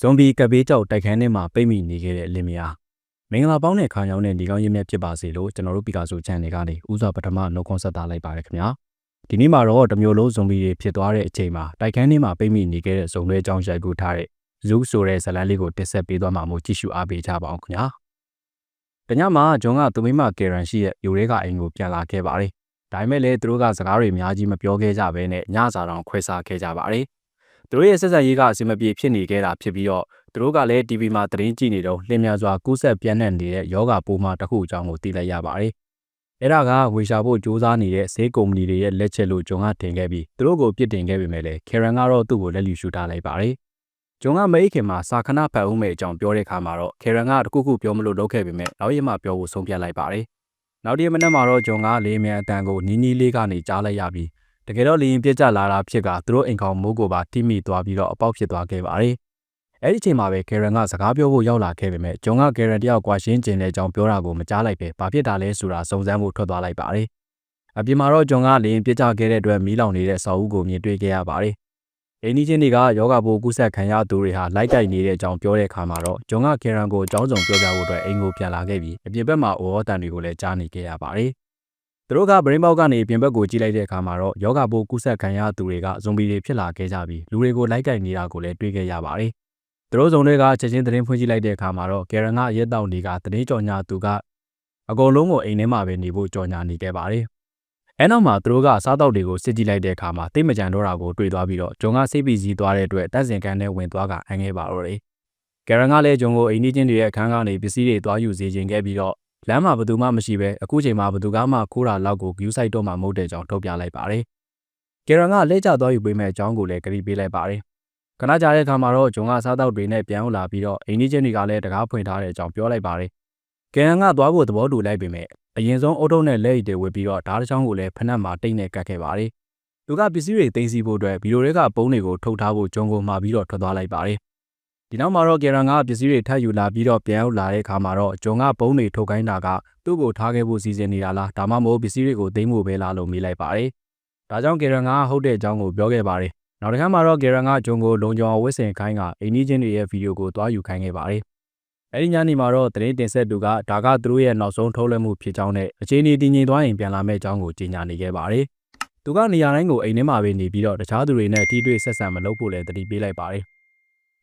ဇွန်ဘီကပ်ဘေးကြောက်တိုက်ခန်းထဲမှာပိတ်မိနေခဲ့တဲ့လင်မယားမင်္ဂလာပေါင်းတဲ့ခါရောက်တဲ့ဒီကောင်းရေးမြတ်ဖြစ်ပါစေလို့ကျွန်တော်တို့ပီကာဆို channel ကနေဥစွာပထမနှုတ်ခွန်းဆက်သလိုက်ပါရခင်ဗျာဒီနေ့မှာတော့တမျိုးလုံးဇွန်ဘီတွေဖြစ်သွားတဲ့အချိန်မှာတိုက်ခန်းထဲမှာပိတ်မိနေခဲ့တဲ့ဇုံတွေအကြောင်းရိုက်ကူထားတဲ့ Zoo ဆိုတဲ့ဇာတ်လမ်းလေးကိုတင်ဆက်ပေးသွားမှာမို့ကြည့်ရှုအားပေးကြပါအောင်ခင်ဗျာတညမှာဂျွန်ကသူမိမကေရန်ရှိရဲ့ယူရဲကအိမ်ကိုပြန်လာခဲ့ပါတယ်ဒါပေမဲ့လည်းသူတို့ကစကားတွေအများကြီးမပြောခဲ့ကြဘဲနဲ့ညစာတောင်ခွဲစားခဲ့ကြပါတယ် သူတို့ရဲ့ဆက်ဆံရေးကအဆင်မပြေဖြစ်နေခဲ့တာဖြစ်ပြီးတော့သူတို့ကလည်း TV မှာသတင်းကြည့်နေတော့လင်းမြန်စွာကူးဆက်ပြန့်နှံ့နေတဲ့ယောဂပိုးမှတစ်ခုအကြောင်းကိုသိလိုက်ရပါတယ်။အဲ့ဒါကဝေရှာဖို့စ조사နေတဲ့ဈေးကုမ္ပဏီတွေရဲ့လက်ချက်လို့ဂျွန်ကထင်ခဲ့ပြီးသူတို့ကိုပြစ်တင်ခဲ့ပေမဲ့လည်းကေရန်ကတော့သူ့ကိုလက်လျူရှုထားလိုက်ပါတယ်။ဂျွန်ကမိတ်ခင်မှာစာခဏဖတ်ဦးမယ့်အကြောင်းပြောတဲ့အခါမှာတော့ကေရန်ကတခုခုပြောမလို့လုပ်ခဲ့ပေမဲ့နောက်ရက်မှပြောဖို့ဆုံးဖြတ်လိုက်ပါတယ်။နောက်တရက်မနက်မှာတော့ဂျွန်ကလေမြန်အတန်ကိုနီးနီးလေးကနေကြားလိုက်ရပြီး တကယ်တော့လေရင်ပြစ်ကျလာတာဖြစ်ကသူတို့အိမ်ခေါင်မိုးကိုပါတိမိသွားပြီးတော့အပေါက်ဖြစ်သွားခဲ့ပါတယ်။အဲ့ဒီချိန်မှာပဲဂရန်ကစကားပြောဖို့ရောက်လာခဲ့ပေမဲ့ဂျွန်ကဂရန်တယောက်ကွာရှင်းကျင်တဲ့အကြောင်းပြောတာကိုမကြားလိုက်ပဲဘာဖြစ်တာလဲဆိုတာစုံစမ်းဖို့ထွက်သွားလိုက်ပါတယ်။အပြင်မှာတော့ဂျွန်ကလေရင်ပြစ်ကျခဲ့တဲ့အတွက်မီးလောင်နေတဲ့ဆောက်ဦးကိုမြင်တွေ့ခဲ့ရပါတယ်။အိန္ဒိချင်းတွေကယောဂဘိုးကူးဆက်ခံရသူတွေဟာလိုက်တိုက်နေတဲ့အကြောင်းပြောတဲ့အခါမှာတော့ဂျွန်ကဂရန်ကိုအကြောင်းစုံပြောပြဖို့အတွက်အိမ်ကိုပြန်လာခဲ့ပြီးအပြင်ဘက်မှာအိုဟောတန်တွေကိုလည်းကြားနေခဲ့ရပါတယ်။ သူတို့ကဗရင်းပေါက်ကနေပြင်ဘက်ကိုကြည့်လိုက်တဲ့အခါမှာတော့ယောဂပိုးကူးစက်ခံရသူတွေကဇွန်ဘီတွေဖြစ်လာခဲ့ကြပြီးလူတွေကိုလိုက်ကိုက်နေတာကိုလည်းတွေ့ခဲ့ရပါတယ်။သူတို့ဇုံတွေကချက်ချင်းသတင်းဖွင့်ကြည့်လိုက်တဲ့အခါမှာတော့ကယ်ရန်ကအရက်တောင်တွေကသတင်းကြော်ညာသူကအကုန်လုံးကိုအိမ်ထဲမှာပဲနေဖို့ကြော်ညာနေခဲ့ပါတယ်။အဲနောက်မှာသူတို့ကစားတောက်တွေကိုစစ်ကြည့်လိုက်တဲ့အခါမှာတိတ်မကြံတော့တာကိုတွေ့သွားပြီးတော့ဂျွန်ကစိတ်ပီစီးသွားတဲ့အတွက်တပ်စင်ကန်နဲ့ဝင်သွားကအငဲပါတော့တယ်။ကယ်ရန်ကလည်းဂျွန်ကိုအိမ်ကြီးချင်းတွေရဲ့အခန်းကနေပစ္စည်းတွေသွားယူစေခြင်းခဲ့ပြီးတော့ လမ်းမှာဘသူမှမရှိပဲအခုချိန်မှာဘသူကမှခိုးတာလောက်ကို view site တော့မှမဟုတ်တဲ့အကြောင်းထုတ်ပြလိုက်ပါတယ်။ကယ်ရန်ကလက်ကျသွားယူပေးမဲ့အကြောင်းကိုလည်းကြည့်ပေးလိုက်ပါတယ်။ခဏကြာတဲ့အခါမှာတော့ဂျွန်ကစားတောက်တွေနဲ့ပြန်လာပြီးတော့အိမ်ကြီးချင်းတွေကလည်းတကားဖွင့်ထားတဲ့အကြောင်းပြောလိုက်ပါတယ်။ကယ်ရန်ကသွားဖို့သဘောတူလိုက်ပေမဲ့အရင်ဆုံးအုတ်ထုံးနဲ့လက်ရည်တွေဝစ်ပြီးတော့ဓာတ်ချောင်းကိုလည်းဖနက်မှာတိတ်နဲ့ကတ်ခဲ့ပါတယ်။သူကပစ္စည်းတွေတင်စီဖို့အတွက်ဗီဒီယိုတွေကပုံးတွေကိုထုတ်ထားဖို့ဂျွန်ကိုမှာပြီးတော့ထွက်သွားလိုက်ပါတယ် ဒီနောက်မှာတော့ကယ်ရန်ကပစ္စည်းတွေထပ်ယူလာပြီးတော့ပြန်ရောက်လာတဲ့အခါမှာတော့ဂျွန်ကပုံးတွေထုတ်ခိုင်းတာကသူ့ကိုထားခဲ့ဖို့စီစဉ်နေတာလားဒါမှမဟုတ်ပစ္စည်းတွေကိုသိမ်းဖို့ပဲလားလို့မေးလိုက်ပါတယ်။ဒါကြောင့်ကယ်ရန်ကဟုတ်တဲ့အကြောင်းကိုပြောခဲ့ပါတယ်။နောက်တစ်ခါမှာတော့ကယ်ရန်ကဂျွန်ကိုလုံခြုံအောင်ဝစ်ဆင်ခိုင်းကအိမ်နီးချင်းတွေရဲ့ဗီဒီယိုကိုတွားယူခိုင်းခဲ့ပါတယ်။အဲဒီညနေမှာတော့သတင်းတင်ဆက်သူကဒါကသူတို့ရဲ့နောက်ဆုံးထုတ်လွှင့်မှုဖြစ်ကြောင်းနဲ့အခြေအနေတည်ငြိမ်သွားရင်ပြန်လာမယ့်အကြောင်းကိုကြေညာနေခဲ့ပါတယ်။သူကနေရာတိုင်းကိုအိမ်ထဲမှာပဲနေပြီးတော့တခြားသူတွေနဲ့ထိတွေ့ဆက်ဆံမလုပ်ဖို့လည်းတတိပေးလိုက်ပါတယ်။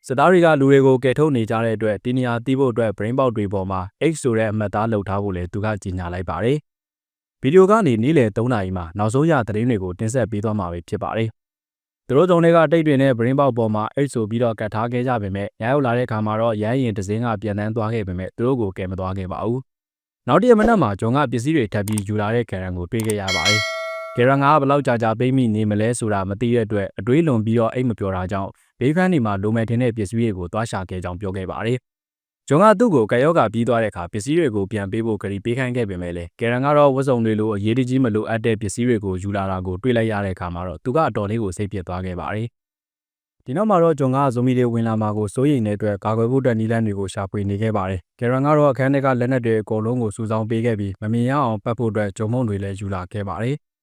စစ်သားတွေကလူတွေကိုကယ်ထုတ်နေကြတဲ့အတွက်ဒီနေရာတီးဖို့အတွက် brain box တွေပေါ်မှာ X ဆိုတဲ့အမှတ်သားလုပ်ထားဖို့လည်းသူကကြေညာလိုက်ပါတယ်။ဗီဒီယိုကနေနေ့လယ်3နာရီမှာနောက်ဆုံးရသတင်းတွေကိုတင်ဆက်ပေးသွားမှာဖြစ်ပါတယ်။သူတို့တုံတွေကတိတ်တွေနဲ့ brain box ပေါ်မှာ X ဆိုပြီးတော့ကတ်ထားခဲ့ကြပေမဲ့ညရောက်လာတဲ့အခါမှာတော့ရမ်းရင်တစင်းကပြန်တန်းသွားခဲ့ပေမဲ့သူတို့ကိုကယ်မသွားခဲ့ပါဘူး။နောက်တရက်မနက်မှာဂျွန်ကပစ္စည်းတွေထပ်ပြီးယူလာတဲ့ကရန်ကိုတွေ့ခဲ့ရပါတယ်။ကရန်ကဘလောက်ကြာကြာပိတ်မိနေမလဲဆိုတာမသိတဲ့အတွက်အတွေးလွန်ပြီးတော့အိတ်မပြောတာကြောင့် ဘေးဖန်းတွေမှာလိုမယ်ထင်တဲ့ပစ္စည်းတွေကိုသွားရှာခဲ့ကြောင်းပြောခဲ့ပါတယ်။ဂျွန်ကသူ့ကိုကယောဂပြီးသွားတဲ့အခါပစ္စည်းတွေကိုပြန်ပေးဖို့ကြိပေးခိုင်းခဲ့ပေမဲ့လည်းကယ်ရန်ကတော့ဝတ်စုံတွေလိုအရေးတကြီးမလိုအပ်တဲ့ပစ္စည်းတွေကိုယူလာတာကိုတွေ့လိုက်ရတဲ့အခါမှာတော့သူကအတော်လေးကိုစိတ်ပြစ်သွားခဲ့ပါတယ်။ဒီနောက်မှာတော့ဂျွန်ကဇိုမီတွေဝင်လာမှာကိုစိုးရိမ်တဲ့အတွက်ကာကွယ်ဖို့အတွက်နီလန်းတွေကိုရှာဖွေနေခဲ့ပါတယ်။ကယ်ရန်ကတော့အခန်းထဲကလက်နက်တွေအကုန်လုံးကိုစုဆောင်းပေးခဲ့ပြီးမမြင်ရအောင်ပတ်ဖို့အတွက်ဂျုံမုံတွေလည်းယူလာခဲ့ပါတယ်။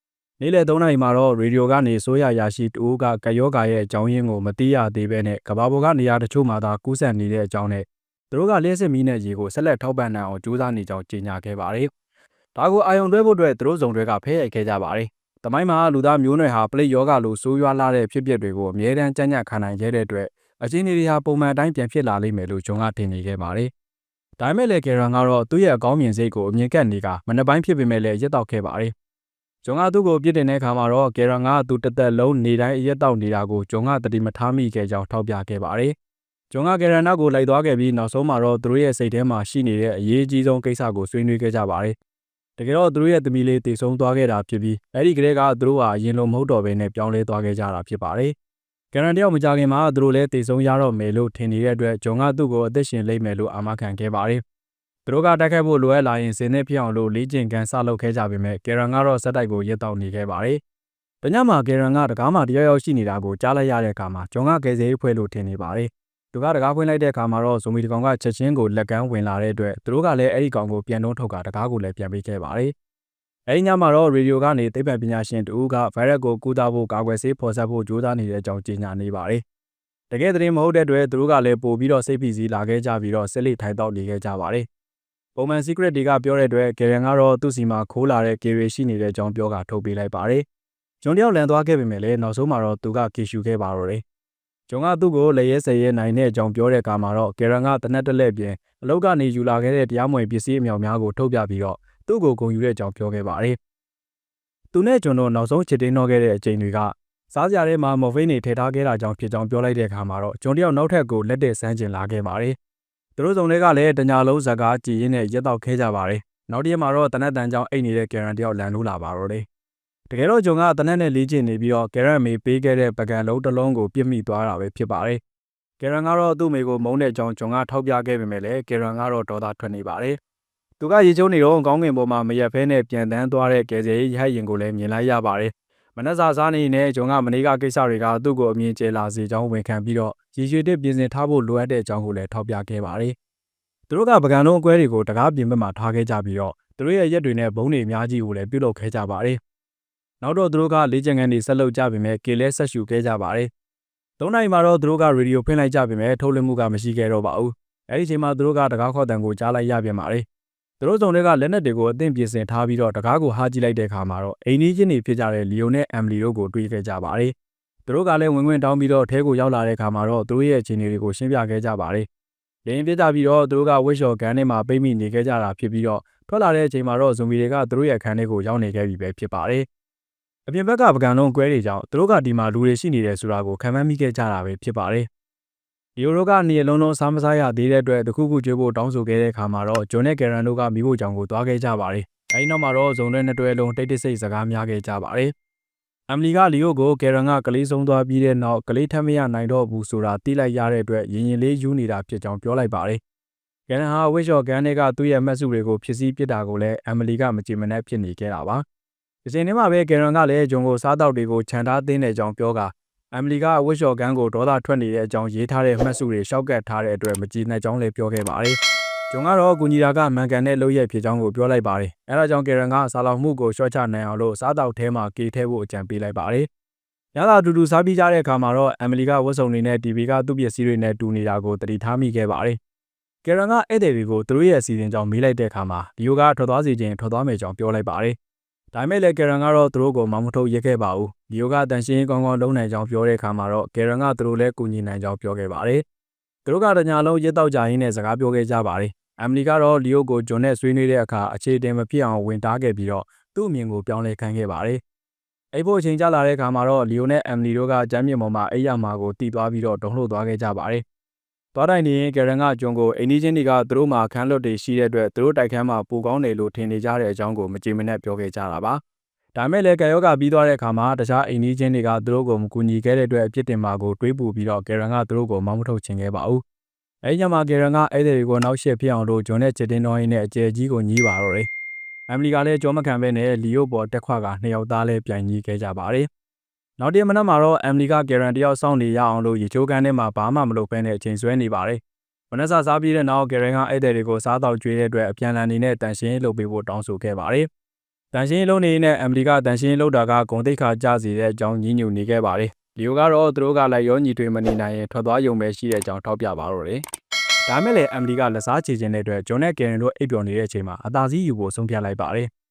နေ့လယ်3နာရီမှာတော့ရေဒီယိုကနေဆိုးရရရှိတူကကယောဂါရဲ့အကြောင်းရင်းကိုမသိရသေးဘဲနဲ့ကဘာပေါ်ကနေရာတချို့မှာသာကူးစက်နေတဲ့အကြောင်းနဲ့သူတို့ကလျှက်စစ်မီးနဲ့ရေကိုဆက်လက်ထောက်ပံ့နိုင်အောင်ကြိုးစားနေကြောင်းကြေညာခဲ့ပါတယ်။ဒါကိုအာယုံတွဲဖို့အတွက်သူတို့စုံတွေကဖဲရိုက်ခဲ့ကြပါတယ်။တမိုင်းမှာလူသားမျိုးနွယ်ဟာပလိယောဂါလိုဆိုးရွားလာတဲ့ဖြစ်ပျက်တွေကိုအမြဲတမ်းကြံ့ကြံ့ခံနိုင်ခဲ့တဲ့အတွက်အချင်းတွေဟာပုံမှန်အတိုင်းပြန်ဖြစ်လာလိမ့်မယ်လို့ဂျွန်ကထင်နေခဲ့ပါတယ်။ဒါပေမဲ့လည်းကေရန်ကတော့သူ့ရဲ့အကောင်းမြင်စိတ်ကိုအမြင်ကပ်နေကမနှပိုင်းဖြစ်ပေမဲ့လည်းရက်တော့ခဲ့ပါတယ် ဂျုံကသူ့ကိုပြစ်တင်တဲ့အခါမှာတော့ကယ်ရန်ကသူတသက်လုံးနေတိုင်းအရက်တောက်နေတာကိုဂျုံကတတိမထားမိခဲ့ကြောင်းထောက်ပြခဲ့ပါတယ်။ဂျုံကကယ်ရန်နောက်ကိုလိုက်သွားခဲ့ပြီးနောက်ဆုံးမှာတော့သူတို့ရဲ့စိတ်ထဲမှာရှိနေတဲ့အရေးကြီးဆုံးကိစ္စကိုဆွေးနွေးခဲ့ကြပါတယ်။တကယ်တော့သူတို့ရဲ့သမီးလေးတည်ဆုံသွားခဲ့တာဖြစ်ပြီးအဲ့ဒီကလေးကသူတို့ဟာအရင်လိုမဟုတ်တော့ဘဲနဲ့ပြောင်းလဲသွားခဲ့ကြတာဖြစ်ပါတယ်။ကယ်ရန်တယောက်မကြခင်မှာသူတို့လည်းတည်ဆုံရတော့မယ်လို့ထင်နေတဲ့အတွက်ဂျုံကသူ့ကိုအသက်ရှင်လိမ့်မယ်လို့အာမခံခဲ့ပါတယ် သူတို့ကတိုက်ခိုက်ဖို့လိုအပ်လာရင်စင်နဲ့ဖြစ်အောင်လို့လေ့ကျင့်ခန်းစလုပ်ခဲ့ကြပေမဲ့ကယ်ရန်ကတော့စက်တိုက်ကိုရက်တောက်နေခဲ့ပါတယ်။တညမှာကယ်ရန်ကတကားမှတယောက်ယောက်ရှိနေတာကိုကြားလိုက်ရတဲ့အခါမှာဂျွန်ကကယ်ဆယ်ရေးဖွဲ့လို့ထင်နေပါတယ်။သူကတကားဖွင့်လိုက်တဲ့အခါမှာတော့ဇိုမီတကောင်ကချက်ချင်းကိုလက်ကမ်းဝင်လာတဲ့အတွက်သူတို့ကလည်းအဲ့ဒီကောင်ကိုပြန်တွန်းထုတ်ကတကားကိုလည်းပြန်ပေးခဲ့ပါတယ်။အဲဒီညမှာတော့ရေဒီယိုကနေသိပ္ပံပညာရှင်တူကဗိုင်းရပ်ကိုကုသဖို့ကာကွယ်ဆေးဖော်စပ်ဖို့ကြိုးစားနေတဲ့အကြောင်းကြေညာနေပါတယ်။တတကယ်သတင်းမဟုတ်တဲ့အတွက်သူတို့ကလည်းပို့ပြီးတော့စိတ်ဖိစီးလာခဲ့ကြပြီးတော့ဆက်လက်ထိုင်တောက်နေခဲ့ကြပါတယ် ပုံမှန် secret တွေကပြောတဲ့အတွက် Karen ကတော့သူ့စီမှာခိုးလာတဲ့ Gary ရှိနေတဲ့အကြောင်းပြောကထုတ်ပေးလိုက်ပါတယ်ဂျွန်တယောက်လန်သွားခဲ့ပေမဲ့လည်းနောက်ဆုံးမှာတော့သူကကေရှူခဲ့ပါတော့တယ်ဂျွန်ကသူ့ကိုလက်ရဲဆဲရဲနိုင်တဲ့အကြောင်းပြောတဲ့အခါမှာတော့ Karen ကတနက်တစ်လက်ပြင်အလောက်ကနေယူလာခဲ့တဲ့တရားမဝင်ပစ္စည်းအမြောက်များကိုထုတ်ပြပြီးတော့သူ့ကိုဂုဏ်ယူတဲ့အကြောင်းပြောခဲ့ပါတယ်သူနဲ့ဂျွန်တို့နောက်ဆုံးချစ်တင်းတော့ခဲ့တဲ့အချိန်တွေကစားကြရဲမှာမော်ဖိန်းတွေထည့်ထားခဲ့တာကြောင့်ဖြစ်ကြောင်းပြောလိုက်တဲ့အခါမှာတော့ဂျွန်တယောက်နောက်ထပ်ကိုလက်တဲ့ဆန်းကျင်လာခဲ့ပါတယ် သူတို့စုံတွေကလည်းတညာလုံးဇကားကြည်ရင်းနဲ့ရက်တော့ခဲကြပါတယ်နောက်တစ်ရက်မှာတော့တနက်တန်ကြောင့်အိတ်နေတဲ့ Karen တယောက်လန်လို့လာပါတော့တယ်တကယ်တော့ဂျွန်ကတနက်နဲ့လေးကျင်နေပြီးတော့ Karen မေပေးခဲ့တဲ့ပကံလုံးတစ်လုံးကိုပြစ်မိသွားတာပဲဖြစ်ပါတယ်ကယ်ရန်ကတော့သူ့မိကိုမုန်းတဲ့အကြောင်းဂျွန်ကထောက်ပြခဲ့ပေမဲ့လည်းကယ်ရန်ကတော့ဒေါသထွက်နေပါတယ်။သူကရေချိုးနေတော့ကောင်းကင်ပေါ်မှာမရက်ဖဲနဲ့ပြန်တန်းသွားတဲ့ကယ်ဆယ်ရေးရဟတ်ရင်ကိုလည်းမြင်လိုက်ရပါတယ်။ မနက်စာစားနေနဲ့ဂျွန်ကမနေ့ကကိစ္စတွေကသူ့ကိုအမြင်ကျလာစေကြောင်းဝန်ခံပြီးတော့ရည်ရွယ်တဲ့ပြင်ဆင်ထားဖို့လိုအပ်တဲ့အကြောင်းကိုလည်းထောက်ပြခဲ့ပါတယ်။သူတို့ကပကံလုံးအကွဲတွေကိုတကားပြင်ဘက်မှာထားခဲ့ကြပြီးတော့သူတို့ရဲ့ရက်တွေနဲ့ဘုံတွေအများကြီးကိုလည်းပြုတ်လုပ်ခဲ့ကြပါတယ်။နောက်တော့သူတို့ကလေးချင်ငန်းတွေဆက်လုပ်ကြပေမဲ့ကေလဲဆက်ရှူခဲ့ကြပါတယ်။၃နိုင်မှာတော့သူတို့ကရေဒီယိုဖွင့်လိုက်ကြပေမဲ့ထုတ်လွှင့်မှုကမရှိခဲ့တော့ပါဘူး။အဲဒီအချိန်မှာသူတို့ကတကားခေါ်တန်ကိုကြားလိုက်ရပြန်ပါတယ်။ သူတို့စုံတွေကလက်နက်တွေကိုအသင့်ပြင်ဆင်ထားပြီးတော့တကားကိုဟားကြည့်လိုက်တဲ့အခါမှာတော့အိမ်ကြီးချင်းတွေဖြစ်ကြတဲ့လီယိုနဲ့အမ်လီတို့ကိုတွေ့ခဲ့ကြပါတယ်။သူတို့ကလည်းဝင်ဝင်တောင်းပြီးတော့ထဲကိုရောက်လာတဲ့အခါမှာတော့သူတို့ရဲ့အခြေအနေတွေကိုရှင်းပြခဲ့ကြပါတယ်။ရင်းပြကြပြီးတော့သူတို့ကဝစ်ရှော်ကန်ထဲမှာပိတ်မိနေခဲ့ကြတာဖြစ်ပြီးတော့ထွက်လာတဲ့အချိန်မှာတော့ဇွန်မီတွေကသူတို့ရဲ့အခန်းထဲကိုရောက်နေခဲ့ပြီပဲဖြစ်ပါတယ်။အပြင်ဘက်ကပကံလုံးကွဲတွေကြောင့်သူတို့ကဒီမှာလူတွေရှိနေတယ်ဆိုတာကိုခံမှန်းမိခဲ့ကြတာပဲဖြစ်ပါတယ်။ ဒီလိုကနေလုံးလုံးစားမစားရသေးတဲ့အတွက်တခုခုကြွေးဖို့တောင်းဆိုခဲ့တဲ့အခါမှာတော့ဂျွန်နဲ့ကယ်ရန်တို့ကမိဖို့ကြောင့်ကိုသွားခဲ့ကြပါတယ်။အဲဒီနောက်မှာတော့ဇုံတဲ့နှစ်တွဲလုံးတိတ်တိတ်ဆိတ်စကားများခဲ့ကြပါတယ်။အမ်လီကလီယိုကိုကယ်ရန်ကကလေးဆုံးသွားပြီးတဲ့နောက်ကလေးထမ်းမရနိုင်တော့ဘူးဆိုတာသိလိုက်ရတဲ့အတွက်ရင်ရင်လေးယူနေတာဖြစ်ကြောင်းပြောလိုက်ပါတယ်။ကယ်ရန်ဟာဝစ်ရှော့ကန်တွေကသူ့ရဲ့မှတ်စုတွေကိုဖြစ်စည်းပစ်တာကိုလည်းအမ်လီကမကြည်မနှက်ဖြစ်နေခဲ့တာပါ။ဒီချိန်ထဲမှာပဲကယ်ရန်ကလည်းဂျွန်ကိုစားတောက်တွေကိုခြံထားသိမ်းတဲ့အကြောင်းပြောက အမ်လီကဝစ်ရှော့ကန်ကိုဒေါသထွက်နေတဲ့အကြောင်းရေးထားတဲ့မှတ်စုတွေရှောက်ကတ်ထားတဲ့အတွက်မကြည်နိုင်ကြောင်းလည်းပြောခဲ့ပါတယ်။ဂျွန်ကတော့ကူညီတာကမန်ကန်တဲ့လုပ်ရက်ဖြစ်ကြောင်းကိုပြောလိုက်ပါတယ်။အဲဒါကြောင့်ကယ်ရန်ကဆာလောင်မှုကိုရှော့ချနိုင်အောင်လို့စားတောက်ထဲမှာကေထဲဖို့အကြံပေးလိုက်ပါတယ်။ရတာအတူတူစားပြီးကြတဲ့အခါမှာတော့အမ်မလီကဝတ်စုံတွေနဲ့ TV ကသူ့ပစ္စည်းတွေနဲ့တူနေတာကိုတတိထားမိခဲ့ပါတယ်။ကယ်ရန်ကဧည့်သည်တွေကိုသူတို့ရဲ့အစီအစဉ်ကြောင့်မေးလိုက်တဲ့အခါမှာဒီယိုကထွက်သွားစီခြင်းထွက်သွားမယ်ကြောင်းပြောလိုက်ပါတယ်။ ဒါပေမဲ့လည်းကယ်ရန်ကတော့သူတို့ကိုမမထုတ်ရက်ခဲ့ပါဘူးဒီယိုကတန်ရှင်းကောင်းကောင်းလုံးနိုင်ကြောင်းပြောတဲ့အခါမှာတော့ကယ်ရန်ကသူတို့လည်းကူညီနိုင်ကြောင်းပြောခဲ့ပါတယ်သူတို့ကတညာလုံးရက်တော့ကြရင်းနဲ့စကားပြောခဲ့ကြပါတယ်အမ်လီကတော့လီယိုကိုဂျွန်နဲ့ဆွေးနွေးတဲ့အခါအခြေတင်မဖြစ်အောင်ဝင်တားခဲ့ပြီးတော့သူ့အမြင်ကိုပြောင်းလဲခိုင်းခဲ့ပါတယ်အဲ့ဖို့အချိန်ကြာလာတဲ့အခါမှာတော့လီယိုနဲ့အမ်လီတို့ကကျမ်းမြေပေါ်မှာအိယာမာကိုတီးသွားပြီးတော့ဒုံလှုပ်သွားခဲ့ကြပါတယ် သွားတိုင်နေရင်ကယ်ရန်ကဂျွန်ကိုအိန္ဒိချင်းတွေကသူတို့မှာခန်းလွတ်တွေရှိတဲ့အတွက်သူတို့တိုက်ခန်းမှာပူကောင်းတယ်လို့ထင်နေကြတဲ့အကြောင်းကိုမကြည်မနှက်ပြောခဲ့ကြတာပါ။ဒါမဲ့လည်းကယ်ယောဂပြီးသွားတဲ့အခါမှာတခြားအိန္ဒိချင်းတွေကသူတို့ကိုမကူညီခဲ့တဲ့အတွက်အပြစ်တင်မှာကိုတွေးပူပြီးတော့ကယ်ရန်ကသူတို့ကိုမောင်းမထုတ်ချင်ခဲ့ပါဘူး။အဲဒီညမှာကယ်ရန်ကအဲ့ဒီတွေကိုနောက်ရှက်ဖြစ်အောင်လို့ဂျွန်နဲ့ချစ်တင်တော်ရင်းနဲ့အကျယ်ကြီးကိုညီးပါတော့တယ်။အမ်လီကလည်းကြောမခံပဲနဲ့လီယိုပေါ်တက်ခွာကနှစ်ယောက်သားလည်းပြိုင်ကြီးခဲ့ကြပါတယ်။ နောက်တရက်မနက်မှာတော့အမ်လီကကယ်ရန်တယောက်စောင့်နေရအောင်လို့ရေချိုးကန်းထဲမှာဘာမှမလုပ်ဘဲနဲ့အချိန်ဆွဲနေပါတယ်။မနက်စာစားပြီးတဲ့နောက်ကယ်ရန်ကဧည့်သည်တွေကိုစားတော့ကျွေးတဲ့အတွက်အပြန်လန်နေနဲ့တန်ရှင်းလုပ်ပေးဖို့တောင်းဆိုခဲ့ပါတယ်။တန်ရှင်းလုံးနေနဲ့အမ်လီကတန်ရှင်းလုပ်တာကဂုံတိတ်ခါကြစီတဲ့အကြောင်းညှိညူနေခဲ့ပါတယ်။လီယိုကတော့သူတို့ကလည်းရောညီတွေမနေနိုင်ရင်ထွက်သွားရုံပဲရှိတဲ့အကြောင်းထောက်ပြပါတော့တယ်။ဒါမဲ့လည်းအမ်လီကလက်စားချေခြင်းတဲ့အတွက်ဂျွန်နဲ့ကယ်ရန်တို့အိပ်ပျော်နေတဲ့အချိန်မှာအသာစီးယူဖို့ဆုံးဖြတ်လိုက်ပါတယ်။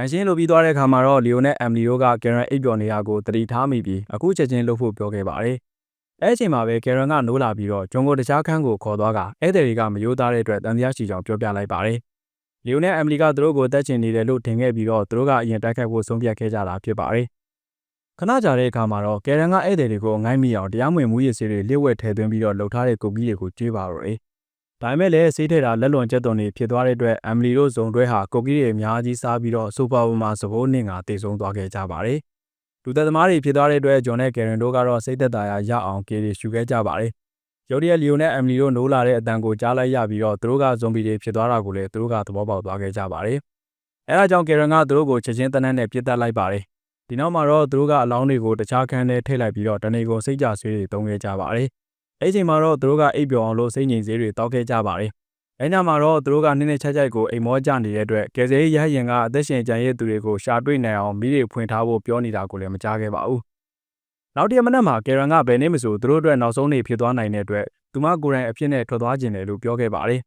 တန်ရှင်းလိုပြီးသွားတဲ့အခါမှာတော့လီယိုနဲ့အမ်လီတို့ကကယ်ရန်အိပ်ပျော်နေတာကိုတတိထားမိပြီးအခုချက်ချင်းလှုပ်ဖို့ပြောခဲ့ပါတယ်။အဲအချိန်မှာပဲကယ်ရန်ကနိုးလာပြီးတော့ဂျွန်ကိုတခြားခန်းကိုခေါ်သွားကဧည့်သည်တွေကမယိုးသားတဲ့အတွက်တန်တရားရှိကြောင်ပြောပြလိုက်ပါတယ်။လီယိုနဲ့အမ်လီကသူတို့ကိုတက်ချင်နေတယ်လို့ထင်ခဲ့ပြီးတော့သူတို့ကအရင်တိုက်ခိုက်ဖို့ဆုံးဖြတ်ခဲ့ကြတာဖြစ်ပါတယ်။ခဏကြာတဲ့အခါမှာတော့ကယ်ရန်ကဧည့်သည်တွေကိုငိုင်းမိအောင်တရားမဝင်မှုရည်စည်တွေလျှို့ဝှက်ထည့်သွင်းပြီးတော့လှုပ်ထားတဲ့ကုတ်ကြီးတွေကိုကျွေးပါတော့တယ် ဒါပေမဲ့လည်းဆေးထဲတာလက်လွန်ကျက်သွန်တွေဖြစ်သွားတဲ့အတွက်အမ်မလီတို့ဇုံတွဲဟာကိုကီတွေအများကြီးစားပြီးတော့ဆိုပါပေါ်မှာစပိုးနှင်ကတည်ဆုံသွားခဲ့ကြပါတယ်။လူသက်သမားတွေဖြစ်သွားတဲ့အတွက်ဂျွန်နဲ့ကယ်ရန်တို့ကတော့စိတ်သက်သာရာရအောင်ကေတွေရှူခဲ့ကြပါတယ်။ရုတ်တရက်လီယိုနဲ့အမ်မလီတို့နိုးလာတဲ့အတန်ကိုကြားလိုက်ရပြီးတော့သူတို့ကဇွန်ဘီတွေဖြစ်သွားတာကိုလည်းသူတို့ကသဘောပေါက်သွားခဲ့ကြပါတယ်။အဲဒါကြောင့်ကယ်ရန်ကသူတို့ကိုချက်ချင်းတနက်နဲ့ပြစ်တက်လိုက်ပါတယ်။ဒီနောက်မှာတော့သူတို့ကအလောင်းတွေကိုတခြားခန်းထဲထည့်လိုက်ပြီးတော့တနေကုန်စိတ်ကြဆွေးတွေတုံးခဲ့ကြပါတယ်။ အဲ့ချိန်မှာတော့သူတို့ကအိပ်ပျော်အောင်လို့စိတ်ငြိမ်စေးတွေတောက်ခဲ့ကြပါတယ်။အဲ့ညမှာတော့သူတို့ကနင်းနေချက်ချက်ကိုအိမ်မောကြနေတဲ့အတွက်ကယ်ဆယ်ရေးရဟရင်ကအသက်ရှင်ကြံရည်သူတွေကိုရှာတွေ့နိုင်အောင်မိတွေဖွင့်ထားဖို့ပြောနေတာကိုလည်းမကြားခဲ့ပါဘူးနောက်တရက်မနက်မှာကယ်ရန်ကဘယ်နည်းမဆိုသူတို့အတွက်နောက်ဆုံးနေဖြစ်သွားနိုင်တဲ့အတွက်သူမကိုယ်တိုင်အဖြစ်နဲ့ထွက်သွားခြင်းတယ်လို့ပြောခဲ့ပါတယ်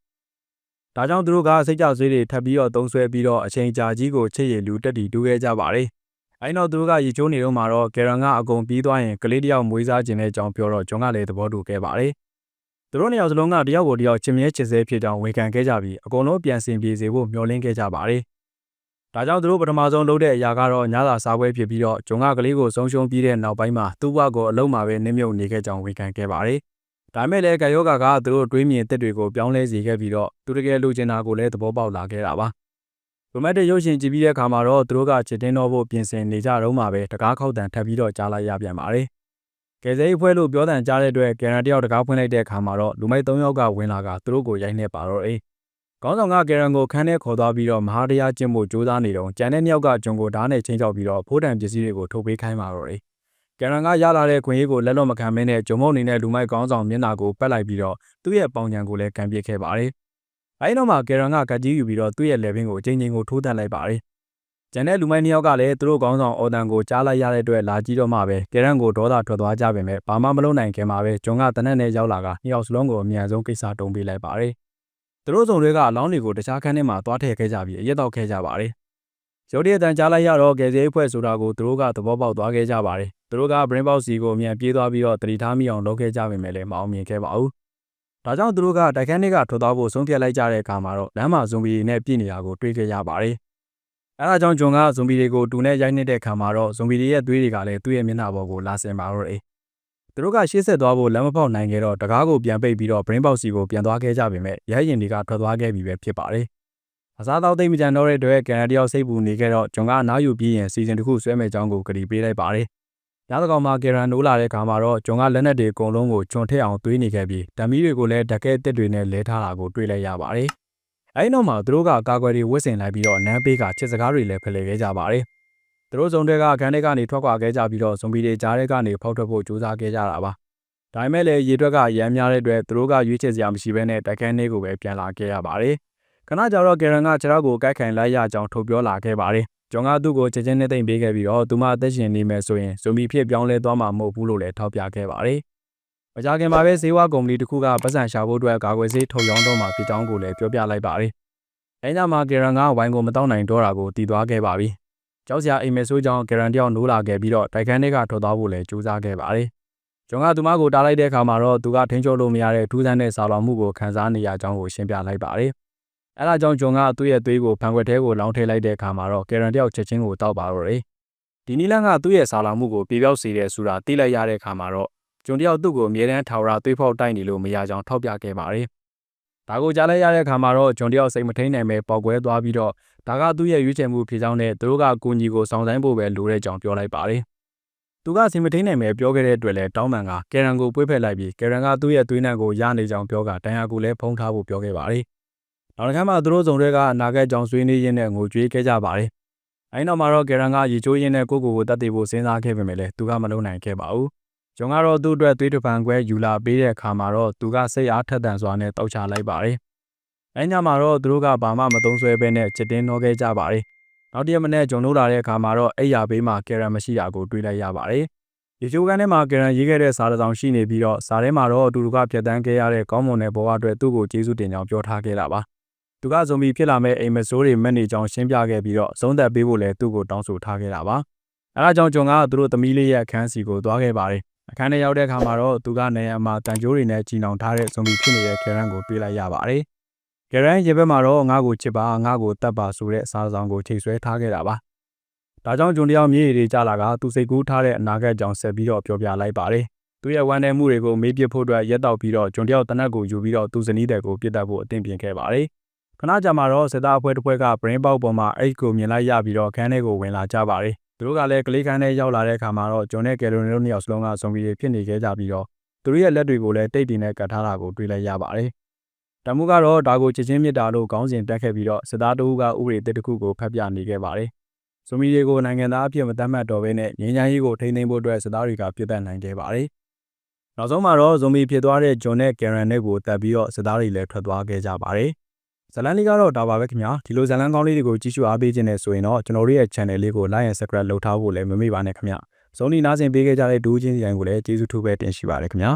။ဒါကြောင့်သူတို့ကစိတ်ကြဆွေးတွေထပ်ပြီးတော့သုံးဆွဲပြီးတော့အချိန်ကြာကြီးကိုချစ်ရည်လူတက်တီတူးခဲ့ကြပါတယ်။ အဲဒီနောက်သူတို့ကရေချိုးနေတော့မှာတော့ကယ်ရန်ကအကုန်ပြီးသွားရင်ကလေးတယောက်မွေးစားခြင်းတဲ့အကြောင်းပြောတော့ဂျွန်ကလည်းသဘောတူခဲ့ပါတယ်။သူတို့နှစ်ယောက်စလုံးကတယောက်ကိုတယောက်ချစ်မြဲချစ်စဲဖြစ်ကြောင်းဝန်ခံခဲ့ကြပြီးအကုန်လုံးပြန်ဆင်ပြေစေဖို့မျှော်လင့်ခဲ့ကြပါတယ်။ဒါကြောင့်သူတို့ပထမဆုံးလုပ်တဲ့အရာကတော့ညစာစားပွဲဖြစ်ပြီးတော့ဂျွန်ကကလေးကိုဆုံးရှုံးပြီးတဲ့နောက်ပိုင်းမှာသူ့ဘဝကိုအလုံးမှာပဲနစ်မြုပ်နေခဲ့ကြောင်းဝန်ခံခဲ့ပါတယ်။ဒါမဲ့လည်းကယောဂါကသူတို့တွေးမြင်တက်တွေကိုပြောင်းလဲစေခဲ့ပြီးတော့သူတကယ်လိုချင်တာကိုလည်းသဘောပေါက်လာခဲ့တာပါ။ ရိုမက်တစ်ရုပ်ရှင်ကြည့်ပြီးတဲ့အခါမှာတော့သူတို့ကချစ်တင်းတော့ဖို့ပြင်ဆင်နေကြတော့မှပဲတကားခောက်တန်ထပ်ပြီးတော့ကြားလိုက်ရပြန်ပါတယ်။ကယ်ဆယ်ရေးဖွဲ့လို့ပြောတန်ကြားတဲ့အတွက်ကယ်ရန်တယောက်တကားဖွင့်လိုက်တဲ့အခါမှာတော့လူမိုက်၃ယောက်ကဝင်လာကသူတို့ကိုရိုက်နှက်ပါတော့တယ်။ခေါင်းဆောင်ကကယ်ရန်ကိုခန်းထဲခေါ်သွားပြီးတော့မဟာတရားကျင့်ဖို့ကြိုးစားနေတော့ကြံတဲ့နှစ်ယောက်ကဂျွန်ကိုဓာတ်နဲ့ချင်းချောက်ပြီးတော့ဖိုးတံပစ္စည်းတွေကိုထုတ်ပေးခိုင်းပါတော့တယ်။ကယ်ရန်ကရလာတဲ့ခွင့်ရေးကိုလက်လွတ်မခံမင်းနဲ့ဂျုံမုံအနေနဲ့လူမိုက်ခေါင်းဆောင်မျက်နှာကိုပက်လိုက်ပြီးတော့သူ့ရဲ့ပေါင်ညံကိုလည်းကန်ပစ်ခဲ့ပါတယ်။ အဲဒီနောက်မှာကယ်ရန်ကကတ်ကြီးယူပြီးတော့သူ့ရဲ့လက်ဘင်းကိုအချိန်ချင်းကိုထိုးတန့်လိုက်ပါတယ်။ကျန်တဲ့လူမိုက်နှစ်ယောက်ကလည်းသူတို့ခေါင်းဆောင်အော်တန်ကိုကြားလိုက်ရတဲ့အတွက်လာကြည့်တော့မှပဲကယ်ရန်ကိုဒေါသထွက်သွားကြပေမဲ့ဘာမှမလုပ်နိုင်ခင်မှာပဲဂျွန်ကတနက်နဲ့ရောက်လာကနှစ်ယောက်စလုံးကိုအမြန်ဆုံးကိစ္စတုံးပေးလိုက်ပါတယ်။သူတို့စုံတွေကအလောင်းတွေကိုတခြားခန်းထဲမှာသွားထည့်ခဲ့ကြပြီးအရက်တော့ခဲ့ကြပါတယ်။ရုတ်တရက်တန်ကြားလိုက်ရတော့ကယ်ဆယ်ရေးဖွဲ့ဆိုတာကိုသူတို့ကသဘောပေါက်သွားခဲ့ကြပါတယ်။သူတို့က brain box စီကိုအမြန်ပြေးသွားပြီးတော့တတိထားမိအောင်လုပ်ခဲ့ကြပေမဲ့လည်းမအောင်မြင်ခဲ့ပါဘူး။ ဒါကြောင့်သူတို့ကတိုက်ခန်းတွေကထွက်သွားဖို့ဆုံးဖြတ်လိုက်ကြတဲ့အခါမှာတော့လမ်းမှာဇွန်ဘီတွေနဲ့ပြည်နေတာကိုတွေ့ခဲ့ရပါတယ်။အဲဒါကြောင့်ဂျွန်ကဇွန်ဘီတွေကိုတူနဲ့ရိုက်နှက်တဲ့အခါမှာတော့ဇွန်ဘီတွေရဲ့သွေးတွေကလည်းသူ့ရဲ့မျက်နှာပေါ်ကိုလာဆင်ပါတော့တယ်။သူတို့ကရှေ့ဆက်သွားဖို့လမ်းမပေါက်နိုင်ခဲ့တော့တကားကိုပြန်ပိတ်ပြီးတော့ brain box စီကိုပြန်သွားခဲ့ကြပေမဲ့ရဲရင်တွေကထွက်သွားခဲ့ပြီပဲဖြစ်ပါတယ်။အစားအသောက်သိမ့်မကြံတော့တဲ့အတွက်ကန်နာတယောက်စိတ်ပူနေခဲ့တော့ဂျွန်ကအနားယူပြီးရင်စီဇန်တစ်ခုဆွဲမဲ့ကြောင်းကိုကြတီပေးလိုက်ပါတယ်။ ညသကောင်မှာကယ်ရန်နိုးလာတဲ့အခါမှာတော့ဂျွန်ကလက်နက်တွေအကုန်လုံးကိုဂျွန်ထက်အောင်သွေးနေခဲ့ပြီးဓာမီတွေကိုလည်းဓာတ်ကဲတစ်တွေနဲ့လဲထားတာကိုတွေ့လိုက်ရပါတယ်။အဲဒီနောက်မှာသူတို့ကကာကွယ်တွေဝစ်ဆင်လိုက်ပြီးတော့နန်းပေးကချစ်စကားတွေလည်းဖလှယ်ခဲ့ကြပါတယ်။သူတို့စုံတွေကအခန်းထဲကနေထွက်ခွာခဲ့ကြပြီးတော့ဇွန်ဘီတွေကြားထဲကနေဖောက်ထွက်ဖို့ကြိုးစားခဲ့ကြတာပါ။ဒါပေမဲ့လည်းရေတွက်ကရမ်းများတဲ့အတွက်သူတို့ကရွေးချယ်စရာမရှိဘဲနဲ့တိုက်ခန်းထဲကိုပဲပြန်လာခဲ့ရပါတယ်။ခဏကြာတော့ကယ်ရန်ကခြေထောက်ကိုကိုက်ခိုင်လိုက်ရကြောင်းထုတ်ပြောလာခဲ့ပါတယ်။ ဂျွန်ကသူ့ကိုချက်ချင်းနဲ့သိမ့်ပေးခဲ့ပြီးတော့သူမအသက်ရှင်နေမယ်ဆိုရင်ဇွန်ဘီဖြစ်ပြောင်းလဲသွားမှာမဟုတ်ဘူးလို့လည်းထောက်ပြခဲ့ပါတယ်။မကြခင်မှာပဲဈေးဝါကုမ္ပဏီတစ်ခုကပတ်စံရှာဖို့အတွက်ကာကွယ်ဆေးထုတ်ရောင်းတော့မှာဖြစ်ကြောင်းကိုလည်းပြောပြလိုက်ပါတယ်။အဲညမှာကယ်ရန်ကဝိုင်းကိုမတောက်နိုင်တော့တာကိုတည်သွားခဲ့ပါပြီ။ကြောက်စရာအိမ်မဲဆိုးကြောင့်ကယ်ရန်တယောက်နိုးလာခဲ့ပြီးတော့တိုက်ခန်းထဲကထွက်သွားဖို့လည်းကြိုးစားခဲ့ပါတယ်။ဂျွန်ကသူမကိုတားလိုက်တဲ့အခါမှာတော့သူကထိန်းချုပ်လို့မရတဲ့ထူးဆန်းတဲ့စာလောင်မှုကိုခံစားနေရကြောင်းကိုရှင်းပြလိုက်ပါတယ်။ အဲဒါကြောင့်ဂျွန်ကသူ့ရဲ့သွေးကိုဖန်ခွက်ထဲကိုလောင်းထည့်လိုက်တဲ့အခါမှာတော့ကယ်ရန်တယောက်ချက်ချင်းကိုတောက်ပါတော့တယ်။ဒီနီလန်ကသူ့ရဲ့စာလောင်မှုကိုပြေပြောက်စေတဲ့ဆိုတာသိလိုက်ရတဲ့အခါမှာတော့ဂျွန်တယောက်သူ့ကိုအမြဲတမ်းထာဝရသွေးဖောက်တိုက်နေလို့မရကြောင်းထောက်ပြခဲ့ပါတယ်။ဒါကိုကြားလိုက်ရတဲ့အခါမှာတော့ဂျွန်တယောက်စိတ်မထိန်နိုင်ပဲပေါက်ကွဲသွားပြီးတော့ဒါကသူ့ရဲ့ရွေးချယ်မှုဖြစ်ကြောင်းနဲ့သူတို့ကကိုညီကိုဆောင်ဆိုင်ဖို့ပဲလိုတဲ့ကြောင်းပြောလိုက်ပါတယ်။သူကစိတ်မထိန်နိုင်ပဲပြောခဲ့တဲ့အတွက်လည်းတောင်းပန်ကကယ်ရန်ကိုပွေးဖက်လိုက်ပြီးကယ်ရန်ကသူ့ရဲ့သွေးနံကိုရနေကြောင်းပြောကတန်ရာကိုလည်းဖုံးထားဖို့ပြောခဲ့ပါတယ်။ နောက်တစ်ခါမှသူတို့စုံတွေကအနာဂတ်ကြောင်ဆွေးနွေးရင်းနဲ့ငိုကြွေးခဲ့ကြပါတယ်။အဲဒီနောက်မှာတော့ကယ်ရန်ကရေချိုးရင်းနဲ့ကိုကိုကိုတတ်သိဖို့စဉ်းစားခဲ့ပေမဲ့လည်းသူကမလုပ်နိုင်ခဲ့ပါဘူး။ဂျွန်ကတော့သူ့အတွက်သွေးတစ်ပံခွဲယူလာပေးတဲ့အခါမှာတော့သူကစိတ်အားထက်သန်စွာနဲ့တောက်ချလိုက်ပါတယ်။အဲညမှာတော့သူတို့ကဘာမှမသုံးဆွဲဘဲနဲ့ချစ်တင်းနှောခဲ့ကြပါတယ်။နောက်တရက်မနေ့ဂျွန်တို့လာတဲ့အခါမှာတော့အိယာဘေးမှာကယ်ရန်မရှိတာကိုတွေ့လိုက်ရပါတယ်။ရေချိုးကန်းထဲမှာကယ်ရန်ရေးခဲ့တဲ့စာတစ်စောင်ရှိနေပြီးတော့စာထဲမှာတော့အတူတူကဖြတ်တန်းခဲ့ရတဲ့ကောင်းမွန်တဲ့ဘဝအတွက်သူ့ကိုကျေးဇူးတင်ကြောင်းပြောထားခဲ့တာပါ။ သူကဇွန်ဘီဖြစ်လာမဲ့အိမ်မဆိုးတွေမက်နေကြောင်းရှင်းပြခဲ့ပြီးတော့အဆုံးသက်ပေးဖို့လည်းသူ့ကိုတောင်းဆိုထားခဲ့တာပါ။အဲဒါကြောင့်ဂျွန်ကသူတို့သမီးလေးရဲ့အခန်းစီကိုသွားခဲ့ပါတယ်။အခန်းထဲရောက်တဲ့အခါမှာတော့သူကနေရာမှာတန်ကြိုးတွေနဲ့ကြီးနှောင်ထားတဲ့ဇွန်ဘီဖြစ်နေတဲ့ကယ်ရန်ကိုတွေ့လိုက်ရပါတယ်။ကယ်ရန်ရေဘက်မှာတော့ငါ့ကိုချစ်ပါငါ့ကိုတတ်ပါဆိုတဲ့အစားအဆောင်ကိုချိန်ဆွဲထားခဲ့တာပါ။ဒါကြောင့်ဂျွန်တယောက်မြေရည်တွေကြလာကသူစိတ်ကူးထားတဲ့အနာဂတ်ကြောင့်ဆက်ပြီးတော့ပြောပြလိုက်ပါတယ်။သူရဲ့ဝန်ထဲမှုတွေကိုမေးပြဖို့အတွက်ရက်တော့ပြီးတော့ဂျွန်တယောက်တနက်ကိုယူပြီးတော့သူဇနီးတဲ့ကိုပြစ်တတ်ဖို့အသင့်ပြင်ခဲ့ပါတယ်။ ခဏကြာမှတော့စစ်သားအဖွဲ့တစ်ဖွဲ့က brain box ပေါ်မှာအဲ့ကိုမြင်လိုက်ရပြီးတော့ခန်းထဲကိုဝင်လာကြပါတယ်။သူတို့ကလည်းကလေးခန်းထဲရောက်လာတဲ့အခါမှာတော့ဂျွန်နဲ့ကယ်လိုနီတို့နှစ်ယောက်စလုံးကဇွန်ဘီတွေဖြစ်နေခဲ့ကြပြီးတော့သူတို့ရဲ့လက်တွေကိုလည်းတိတ်တင်နဲ့ကတ်ထားတာကိုတွေ့လိုက်ရပါတယ်။တမှုကတော့ဒါကိုချစ်ချင်းမြတ်တာလို့ခေါင်းစဉ်တက်ခဲ့ပြီးတော့စစ်သားတဦးကဥပဒေတစ်တစ်ခုကိုဖတ်ပြနေခဲ့ပါတယ်။ဇွန်ဘီတွေကိုနိုင်ငံသားအဖြစ်မသတ်မှတ်တော့ဘဲနဲ့ငင်းချမ်းရေးကိုထိန်းသိမ်းဖို့အတွက်စစ်သားတွေကပြစ်ဒဏ်နိုင်ခဲ့ပါတယ်။နောက်ဆုံးမှာတော့ဇွန်ဘီဖြစ်သွားတဲ့ဂျွန်နဲ့ကယ်ရန်နဲ့ကိုတပ်ပြီးတော့စစ်သားတွေလည်းထွက်သွားခဲ့ကြပါတယ်။ ဇလန်လေးကတော့ဒါပါပဲခင်ဗျာဒီလိုဇလန်ကောင်းလေးတွေကိုကြည့်ရှုအားပေးခြင်းနဲ့ဆိုရင်တော့ကျွန်တော်တို့ရဲ့ channel လေးကို like and subscribe လုပ်ထားဖို့လည်းမမေ့ပါနဲ့ခင်ဗျာဇုံဒီနားဆင်ပေးခဲ့ကြတဲ့ဒူးချင်းစီတိုင်းကိုလည်းကျေးဇူးထူးပဲတင်ရှိပါတယ်ခင်ဗျာ